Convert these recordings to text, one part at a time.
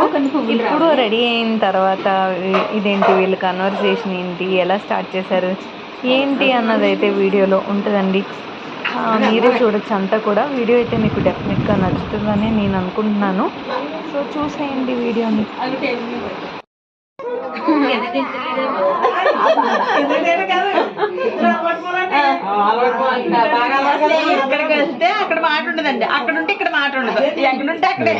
లేదు ఇప్పుడు రెడీ అయిన తర్వాత ఇదేంటి వీళ్ళ కన్వర్సేషన్ ఏంటి? ఎలా స్టార్ట్ చేశారు? ఏంటి అన్నది అయితే వీడియోలో ఉంటుందండి. ఆ, మీరే చూడొచ్చు. అంతా కూడా వీడియో అయితే మీకు డెఫినెట్గా నచ్చుతుందని నేను అనుకుంటున్నాను. సో చూసేయండి వీడియోని. ఇక్కడికి వెళ్తే అక్కడ మాట ఉండదండి. అక్కడ ఉంటే ఇక్కడ మాట ఉండదు. ఎక్కడ ఉంటే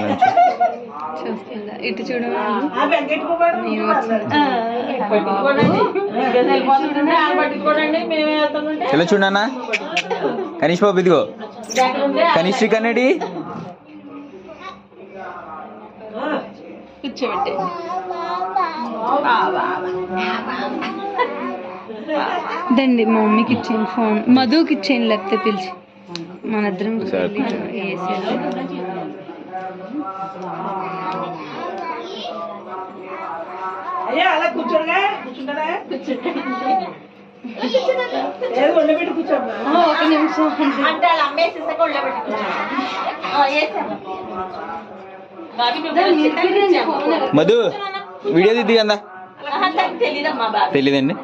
ఇటు చూడండి ఇలా చూడన్నా? కనీష్ బాబు ఇదిగో. కనీష్ కన్నడి? కూర్చోబెట్టే. దండి మా మమ్మీకి ఇచ్చేయండి ఫోన్. మధుకి ఇచ్చేయండి లేకపోతే పిలిచి. మన ఇద్దరం. అయ్యా అలా కూర్చోడుగా కూర్చుంటారా? ఏదో వండబెట్టి కూర్చోమ్మా. ఒక నిమిషం అంటే వాళ్ళు అమ్మేసేసాక పెట్టుకుంటారు మధు వీడియో దిద్ది కదా? తెలీదమ్మా బాబు? తెలీదండి.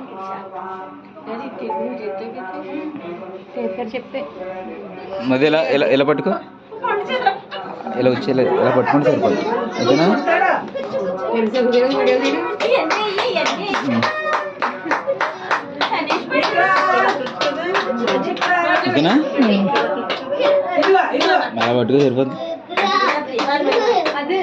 ఎలా ఎలా ఎలా పట్టుకో? ఇలా వచ్చి ఇలా ఇలా పట్టుకుంటే సరిపోతుంది ఓకేనా? ఓకేనా? అలా పట్టుకో సరిపోతుంది అదే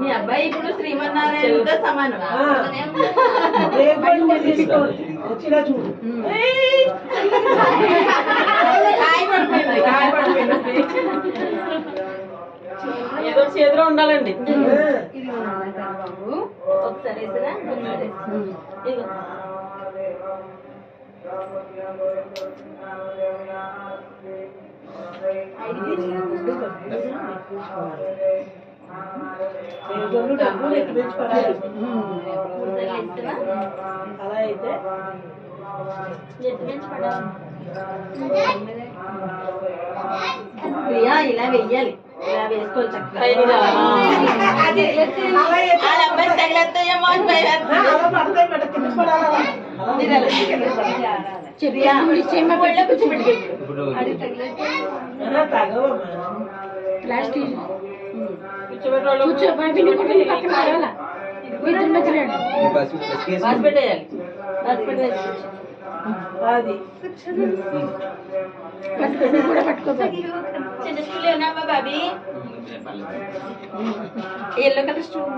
మీ అబ్బాయి ఇప్పుడు శ్రీమన్నారాయణతో సమానం. వచ్చినా చూడు. ఏదో చేతిలో ఉండాలండి. ఒకసారి వేసినా ఒకసారి డబ్బులు? అలా అయితే. ప్రియా ఇలా వెయ్యాలి ఇలా వేసుకోవాలి చక్కగా అది అలా అయితే వాళ్ళ అబ్బాయి తగిలేస్తాయేమో అని భయం ఆ, అలా పడతాయి మేడం కింద పడాలి అలా. అలా మీరు అలా చెప్పియా ఒళ్ళో కూర్చోబెట్టుకో ఇప్పుడు. ఆ, తగవమ్మా ప్లాస్టిక్ కూర్చోబెట్టి ఒళ్ళో బాస్ పెట్టేయాలి బాస్ పెట్టేయాలి అది చిన్న స్టూల్ ఏమన్నా బాబీ ఎల్లో కలర్ స్టూల్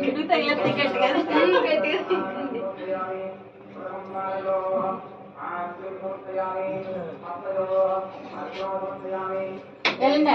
ఇటు తగిలేస్తే గట్టిగా గట్టిగా వెళ్ళండి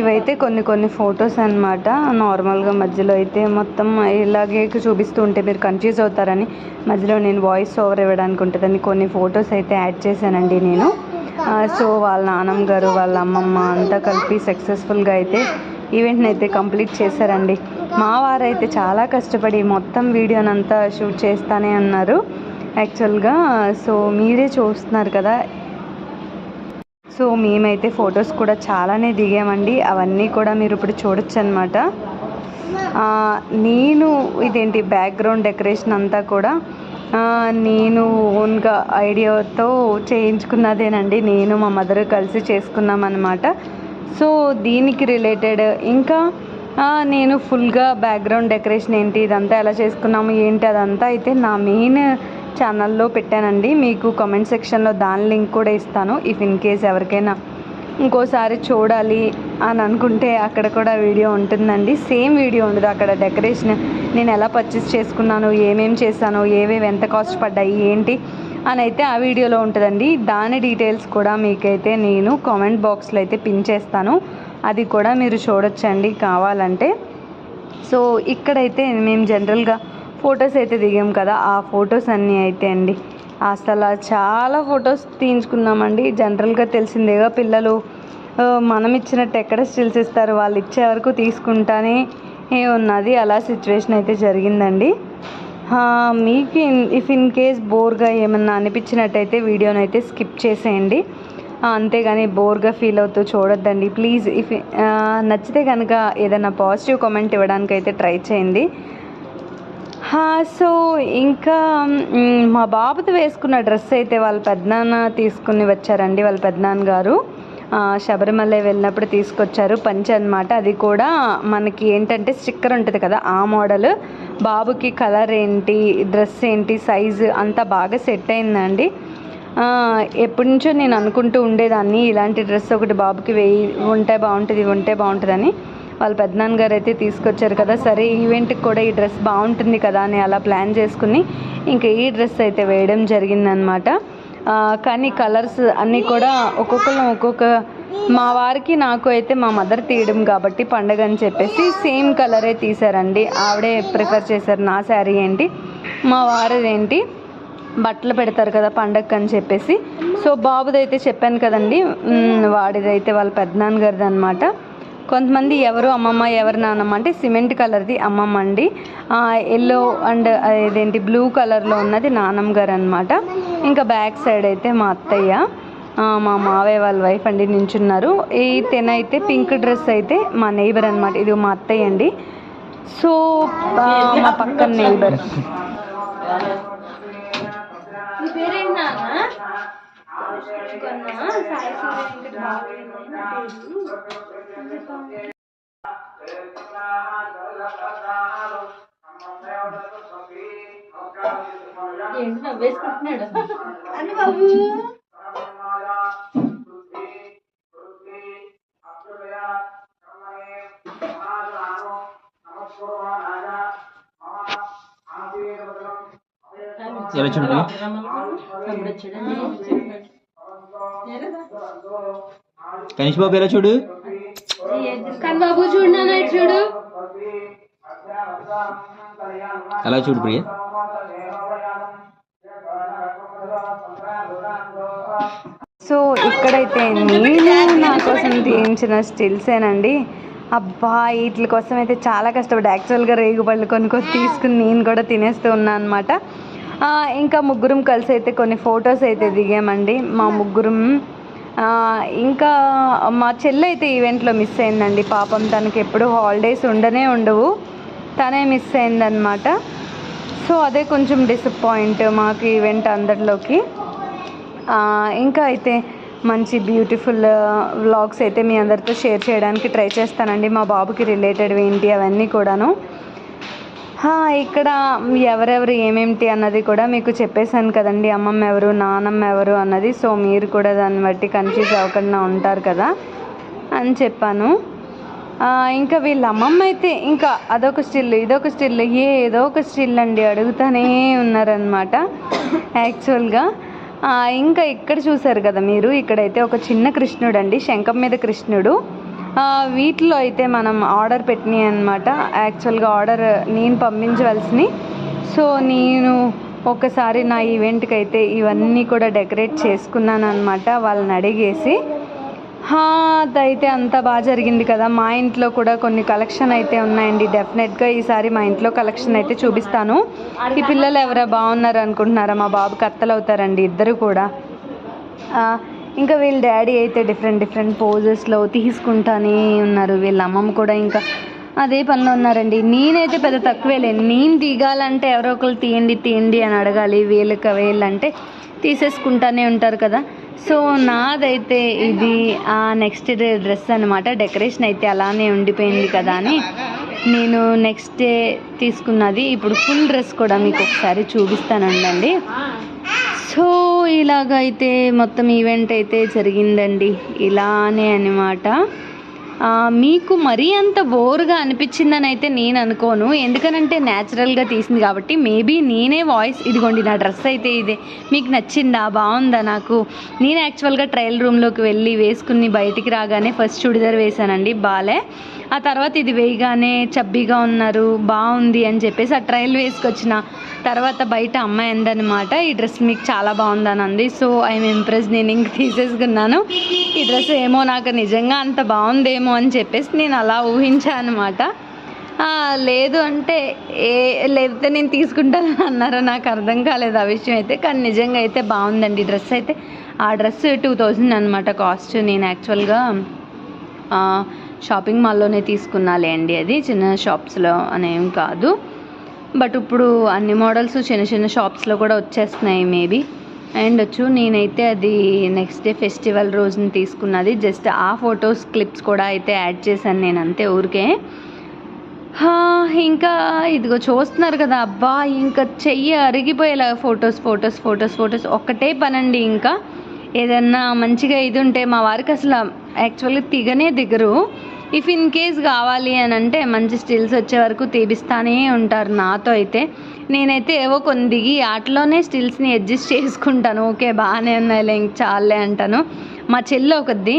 ఇవైతే కొన్ని కొన్ని ఫొటోస్ అన్నమాట. నార్మల్గా మధ్యలో అయితే మొత్తం ఇలాగే చూపిస్తూ ఉంటే మీరు కన్ఫ్యూజ్ అవుతారని మధ్యలో నేను వాయిస్ ఓవర్ ఇవ్వడానికి ఉంటుందని కొన్ని ఫొటోస్ అయితే యాడ్ చేశానండి నేను. సో వాళ్ళ నాన్నమ్మ గారు వాళ్ళ అమ్మమ్మ అంతా కలిపి సక్సెస్ఫుల్గా అయితే ఈవెంట్ని అయితే కంప్లీట్ చేశారండి. మా వారైతే చాలా కష్టపడి మొత్తం వీడియోనంతా షూట్ చేస్తానే అన్నారు. యాక్చువల్గా సో మీరే చూస్తున్నారు కదా సో మేమైతే ఫొటోస్ కూడా చాలానే దిగామండి. అవన్నీ కూడా మీరు ఇప్పుడు చూడొచ్చు అనమాట నేను ఇదేంటి బ్యాక్గ్రౌండ్ డెకరేషన్ అంతా కూడా నేను ఓన్గా ఐడియాతో చేయించుకున్నదేనండి. నేను మా మదర్ కలిసి చేసుకున్నాం అనమాట సో దీనికి రిలేటెడ్ ఇంకా నేను ఫుల్గా బ్యాక్గ్రౌండ్ డెకరేషన్ ఏంటి ఇదంతా ఎలా చేసుకున్నాము ఏంటి అదంతా అయితే నా మెయిన్ ఛానల్లో పెట్టానండి. మీకు కామెంట్ సెక్షన్లో దాని లింక్ కూడా ఇస్తాను. ఇఫ్ ఇన్ కేస్ ఎవరికైనా ఇంకోసారి చూడాలి అని అనుకుంటే అక్కడ కూడా వీడియో ఉంటుందండి. సేమ్ వీడియో ఉండదు. అక్కడ డెకరేషన్ నేను ఎలా పర్చేస్ చేసుకున్నాను ఏమేమి చేశాను ఏవేవి ఎంత కాస్ట్ పడ్డాయి ఏంటి అని అయితే ఆ వీడియోలో ఉంటుందండి. దాని డీటెయిల్స్ కూడా మీకైతే నేను కామెంట్ బాక్స్లో అయితే పిన్ చేస్తాను. అది కూడా మీరు చూడొచ్చండి కావాలంటే. సో ఇక్కడైతే మేము జనరల్గా ఫొటోస్ అయితే దిగాం కదా ఆ ఫొటోస్ అన్నీ అయితే అండి. అసలు చాలా ఫొటోస్ తీయించుకున్నామండి. జనరల్గా తెలిసిందేగా పిల్లలు మనం ఇచ్చినట్టు ఎక్కడ స్టిల్స్ ఇస్తారు వాళ్ళు ఇచ్చే వరకు తీసుకుంటానే ఉన్నది. అలా సిచ్యువేషన్ అయితే జరిగిందండి. మీకు ఇఫ్ ఇన్ కేస్ బోర్గా ఏమన్నా అనిపించినట్టయితే వీడియోని అయితే స్కిప్ చేసేయండి. అంతేగాని బోర్గా ఫీల్ అవుతూ చూడొద్దండి. ప్లీజ్ ఇఫ్ నచ్చితే కనుక ఏదైనా పాజిటివ్ కామెంట్ ఇవ్వడానికి అయితే ట్రై చేయండి. సో ఇంకా మా బాబుతో వేసుకున్న డ్రెస్ అయితే వాళ్ళ పెద్దనాన్న తీసుకుని వచ్చారండి వాళ్ళ పెద్దనాన్న గారు. శబరిమల వెళ్ళినప్పుడు తీసుకొచ్చారు పంచ అనమాట అది కూడా మనకి ఏంటంటే స్టిక్కర్ ఉంటుంది కదా ఆ మోడల్. బాబుకి కలర్ ఏంటి డ్రెస్ ఏంటి సైజు అంతా బాగా సెట్ అయిందండి. ఎప్పటి నుంచో నేను అనుకుంటూ ఉండేదాన్ని ఇలాంటి డ్రెస్ ఒకటి బాబుకి వేయి ఉంటే బాగుంటుంది ఉంటే బాగుంటుందని. వాళ్ళ పెద్దనాన్నగారు అయితే తీసుకొచ్చారు కదా సరే ఈవెంట్కి కూడా ఈ డ్రెస్ బాగుంటుంది కదా అని అలా ప్లాన్ చేసుకుని ఇంకా ఈ డ్రెస్ అయితే వేయడం జరిగిందనమాట కానీ కలర్స్ అన్నీ కూడా ఒక్కొక్కరు ఒక్కొక్క మా వారికి నాకు అయితే మా మదర్ తీయడం కాబట్టి పండగ అని చెప్పేసి సేమ్ కలరే తీసారండి ఆవిడే ప్రిఫర్ చేశారు నా శారీ ఏంటి మా వారిదేంటి బట్టలు పెడతారు కదా పండగ అని చెప్పేసి. సో బాబుదైతే చెప్పాను కదండి వాడిదైతే వాళ్ళ పెద్దనాన్నగారిది అనమాట కొంతమంది ఎవరు అమ్మమ్మ ఎవరు నాన్నమ్మ అంటే సిమెంట్ కలర్ది అమ్మమ్మ అండి ఎల్లో అండ్ ఇదేంటి బ్లూ కలర్లో ఉన్నది నానమ్మ గారు అనమాట ఇంకా బ్యాక్ సైడ్ అయితే మా అత్తయ్య మా మావయ్య వాళ్ళ వైఫ్ అండి నించున్నారు. ఈ తెన అయితే పింక్ డ్రెస్ అయితే మా నైబర్ అనమాట ఇది మా అత్తయ్య అండి. సో మా పక్కన నైబర్ ఏంటి నవ్వేసుకుంటున్నాడు? అని బాబు. ఎలా చూడు కనీష్ బాబు ఎలా చూడు? బాబు చూడు చూడు. అలా చూడు ప్రియ. సో ఇక్కడైతే నేను నా కోసం తీయించిన స్టిల్సేనండి అబ్బా వీటి కోసం అయితే చాలా కష్టపడి యాక్చువల్గా రేగుపళ్ళు కొనుక్కొని తీసుకుని నేను కూడా తినేస్తూ ఉన్నాను అనమాట ఇంకా ముగ్గురం కలిసి అయితే కొన్ని ఫొటోస్ అయితే దిగామండి. మా ముగ్గురం ఇంకా మా చెల్లి అయితే ఈవెంట్లో మిస్ అయిందండి. పాపం తనకి ఎప్పుడు హాలిడేస్ ఉండనే ఉండవు. తనే మిస్ అయిందనమాట సో అదే కొంచెం డిసప్పాయింట్ మాకు ఈవెంట్ అందరిలోకి. ఇంకా అయితే మంచి బ్యూటిఫుల్ వ్లాగ్స్ అయితే మీ అందరితో షేర్ చేయడానికి ట్రై చేస్తానండి. మా బాబుకి రిలేటెడ్ ఏంటి అవన్నీ కూడాను. ఇక్కడ ఎవరెవరు ఏమేమిటి అన్నది కూడా మీకు చెప్పేశాను కదండి. అమ్మమ్మ ఎవరు నానమ్మ ఎవరు అన్నది. సో మీరు కూడా దాన్ని బట్టి కన్ఫ్యూజ్ అవ్వకుండా ఉంటారు కదా అని చెప్పాను. ఇంకా వీళ్ళ అమ్మమ్మ అయితే ఇంకా అదొక స్టిల్ ఇదొక స్టిల్ ఏదో ఒక స్టిల్ అండి. అడుగుతానే ఉన్నారనమాట యాక్చువల్గా. ఇంకా ఇక్కడ చూసారు కదా మీరు. ఇక్కడైతే ఒక చిన్న కృష్ణుడు అండి శంఖం మీద కృష్ణుడు. వీటిలో అయితే మనం ఆర్డర్ పెట్టినాయి అనమాట యాక్చువల్గా ఆర్డర్ నేను పంపించవలసినవి. సో నేను ఒకసారి నా ఈవెంట్కి అయితే ఇవన్నీ కూడా డెకరేట్ చేసుకున్నాను అనమాట వాళ్ళని అడిగేసి. అదైతే అంత బాగా జరిగింది కదా. మా ఇంట్లో కూడా కొన్ని కలెక్షన్ అయితే ఉన్నాయండి. డెఫినెట్గా ఈసారి మా ఇంట్లో కలెక్షన్ అయితే చూపిస్తాను. ఈ పిల్లలు ఎవరా బాగున్నారు అనుకుంటున్నారా? మా బాబుకి కత్తలు అవుతారండి ఇద్దరు కూడా. ఇంకా వీళ్ళ డాడీ అయితే డిఫరెంట్ డిఫరెంట్ పోజెస్లో తీసుకుంటానే ఉన్నారు. వీళ్ళ అమ్మమ్మ కూడా ఇంకా అదే పనిలో ఉన్నారండి. నేనైతే పెద్ద తక్కువేలే నేను దిగాలంటే ఎవరో ఒకరు తీయండి తీయండి అని అడగాలి. వీళ్ళకి వీళ్ళంటే తీసేసుకుంటానే ఉంటారు కదా. సో నాదైతే ఇది ఆ నెక్స్ట్ డే డ్రెస్ అనమాట డెకరేషన్ అయితే అలానే ఉండిపోయింది కదా అని నేను నెక్స్ట్ డే తీసుకున్నది. ఇప్పుడు ఫుల్ డ్రెస్ కూడా మీకు ఒకసారి చూపిస్తానండి సో ఇలాగైతే మొత్తం ఈవెంట్ అయితే జరిగిందండి. ఇలానే అనమాట మీకు మరీ అంత బోర్గా అనిపించిందని అయితే నేను అనుకోను. ఎందుకనంటే న్యాచురల్గా తీసింది కాబట్టి మేబీ నేనే వాయిస్ ఇదిగోండి నా డ్రెస్ అయితే ఇదే. మీకు నచ్చిందా? బాగుందా నాకు? నేను యాక్చువల్గా ట్రయల్ రూమ్లోకి వెళ్ళి వేసుకుని బయటికి రాగానే ఫస్ట్ చుడిదార్ వేసానండి బాలే. ఆ తర్వాత ఇది వేయగానే చబ్బీగా ఉన్నారు బాగుంది అని చెప్పేసి ఆ ట్రయల్ వేసుకొచ్చిన. తర్వాత బయట అమ్మాయి అందనమాట ఈ డ్రెస్ మీకు చాలా బాగుందని అంది సో ఐఎమ్ ఇంప్రెస్ నేను ఇంక తీసేసుకున్నాను. ఈ డ్రెస్ ఏమో నాకు నిజంగా అంత బాగుందేమో అని చెప్పేసి నేను అలా ఊహించాను అనమాట లేదు అంటే ఏ లేకపోతే నేను తీసుకుంటాను అన్నారో? నాకు అర్థం కాలేదు ఆ విషయం అయితే. కానీ నిజంగా అయితే బాగుందండి డ్రెస్ అయితే. ఆ డ్రెస్ టూ థౌజండ్ అనమాట కాస్ట్. నేను యాక్చువల్గా షాపింగ్ మాల్లోనే తీసుకున్నాలే అండి అది. చిన్న షాప్స్లో అనేం కాదు. బట్ ఇప్పుడు అన్ని మోడల్స్ చిన్న చిన్న షాప్స్లో కూడా వచ్చేస్తున్నాయి మేబీ. అండ్ వచ్చు నేనైతే అది నెక్స్ట్ డే ఫెస్టివల్ రోజున తీసుకున్నది. జస్ట్ ఆ ఫొటోస్ క్లిప్స్ కూడా అయితే యాడ్ చేశాను నేను అంతే ఊరికే. ఇంకా ఇదిగో చూస్తున్నారు కదా అబ్బా ఇంకా చెయ్యి అరిగిపోయేలా ఫొటోస్ ఫొటోస్ ఫొటోస్ ఫొటోస్. ఒక్కటే పనండి ఇంకా. ఏదన్నా మంచిగా ఇది ఉంటే మా వారికి అసలు యాక్చువల్గా దిగనే దిగరు. ఇఫ్ ఇన్ కేస్ కావాలి అని అంటే మంచి స్టిల్స్ వచ్చే వరకు తీపిస్తానే ఉంటారు నాతో అయితే. నేనైతే ఏవో కొన్ని దిగి వాటిలోనే స్టిల్స్ని అడ్జస్ట్ చేసుకుంటాను. ఓకే బాగానే ఉన్నాయిలే ఇంక చాలే అంటాను. మా చెల్లి ఒకది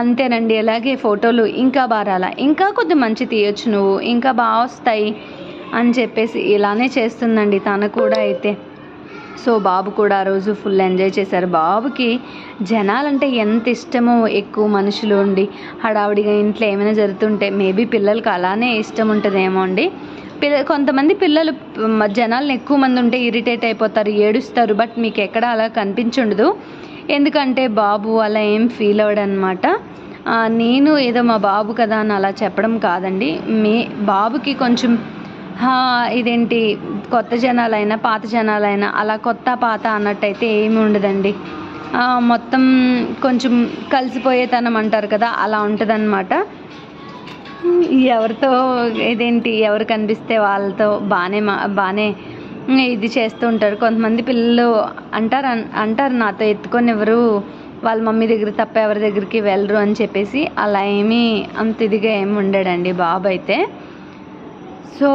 అంతేనండి అలాగే ఫోటోలు ఇంకా బారాలా ఇంకా కొద్ది మంచి తీయొచ్చు నువ్వు ఇంకా బాగా వస్తాయి అని చెప్పేసి ఇలానే చేస్తుందండి తను కూడా అయితే. సో బాబు కూడా ఆ రోజు ఫుల్ ఎంజాయ్ చేశారు. బాబుకి జనాలంటే ఎంత ఇష్టమో ఎక్కువ మనుషులు ఉండి హడావుడిగా ఇంట్లో ఏమైనా జరుగుతుంటే మేబీ పిల్లలకు అలానే ఇష్టం ఉంటుందేమో అండి. పిల్ల కొంతమంది పిల్లలు జనాలను ఎక్కువ మంది ఉంటే ఇరిటేట్ అయిపోతారు ఏడుస్తారు బట్ మీకు ఎక్కడ అలా కనిపించుండదు. ఎందుకంటే బాబు అలా ఏం ఫీల్ అవ్వడనమాట. నేను ఏదో మా బాబు కదా అని అలా చెప్పడం కాదండి. మీ బాబుకి కొంచెం ఇదేంటి కొత్త జనాలైనా పాత జనాలైనా అలా కొత్త పాత అన్నట్టయితే ఏమి ఉండదండి. మొత్తం కొంచెం కలిసిపోయేతనం అంటారు కదా అలా ఉంటుందన్నమాట. ఎవరితో ఇదేంటి ఎవరు కనిపిస్తే వాళ్ళతో బాగానే మా బాగానే ఇది చేస్తూ ఉంటారు. కొంతమంది పిల్లలు అంటారు అన్- అంటారు నాతో ఎత్తుకొని ఎవరు వాళ్ళ మమ్మీ దగ్గర తప్ప ఎవరి దగ్గరికి వెళ్ళరు అని చెప్పేసి అలా ఏమీ అంత ఇదిగా ఏమి ఉండడండి బాబు అయితే. సో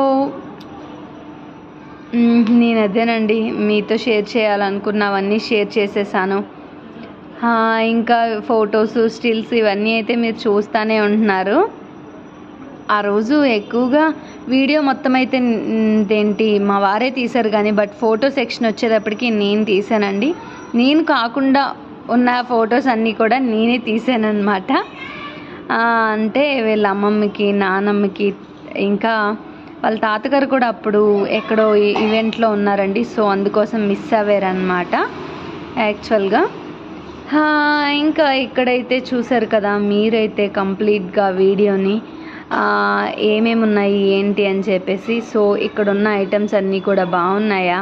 నేను అదేనండి మీతో షేర్ చేయాలనుకున్నవన్నీ షేర్ చేసేసాను. ఇంకా ఫొటోస్ స్టిల్స్ ఇవన్నీ అయితే మీరు చూస్తూనే ఉంటున్నారు. ఆ రోజు ఎక్కువగా వీడియో మొత్తం అయితే ఏంటి మా వారే తీశారు కానీ బట్ ఫోటో సెక్షన్ వచ్చేటప్పటికి నేను తీసానండి నేను కాకుండా ఉన్న ఫొటోస్ అన్నీ కూడా నేనే తీసానమాట అంటే వీళ్ళ అమ్మమ్మకి నానమ్మకి ఇంకా వాళ్ళ తాతగారు కూడా అప్పుడు ఎక్కడో ఈ- ఈవెంట్లో ఉన్నారండి సో అందుకోసం మిస్ అవ్వారనమాట యాక్చువల్గా ఇంకా ఇక్కడైతే చూసారు కదా మీరైతే కంప్లీట్గా వీడియోని ఏమేమి ఉన్నాయి ఏంటి అని చెప్పేసి సో ఇక్కడ ఉన్న ఐటమ్స్ అన్నీ కూడా బాగున్నాయా?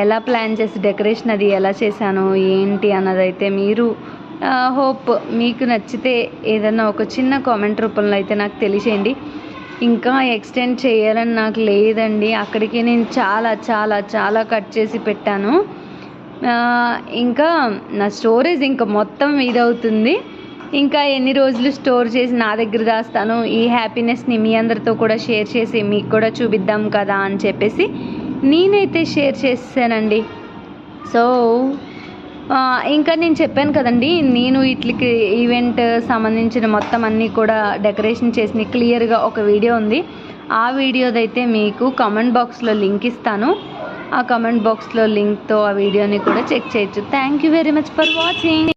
ఎలా ప్లాన్ చేసి డెకరేషన్ అది ఎలా చేశాను ఏంటి అన్నదైతే మీరు హోప్ మీకు నచ్చితే ఏదైనా ఒక చిన్న కామెంట్ రూపంలో అయితే నాకు తెలియచేయండి. ఇంకా ఎక్స్టెండ్ చేయాలని నాకు లేదండి. అక్కడికి నేను చాలా చాలా చాలా కట్ చేసి పెట్టాను. ఇంకా నా స్టోరేజ్ ఇంకా మొత్తం ఇదవుతుంది. ఇంకా ఎన్ని రోజులు స్టోర్ చేసి నా దగ్గర దాస్తాను? ఈ హ్యాపీనెస్ని మీ అందరితో కూడా షేర్ చేసి మీకు కూడా చూపిద్దాం కదా అని చెప్పేసి నేనైతే షేర్ చేసానండి సో ఇంకా నేను చెప్పాను కదండి నేను వీటికి ఈవెంట్ సంబంధించిన మొత్తం అన్నీ కూడా డెకరేషన్ చేసిన క్లియర్గా ఒక వీడియో ఉంది. ఆ వీడియోదైతే మీకు కామెంట్ బాక్స్లో లింక్ ఇస్తాను. ఆ కామెంట్ బాక్స్లో లింక్తో ఆ వీడియోని కూడా చెక్ చేయొచ్చు. Thank you very much for watching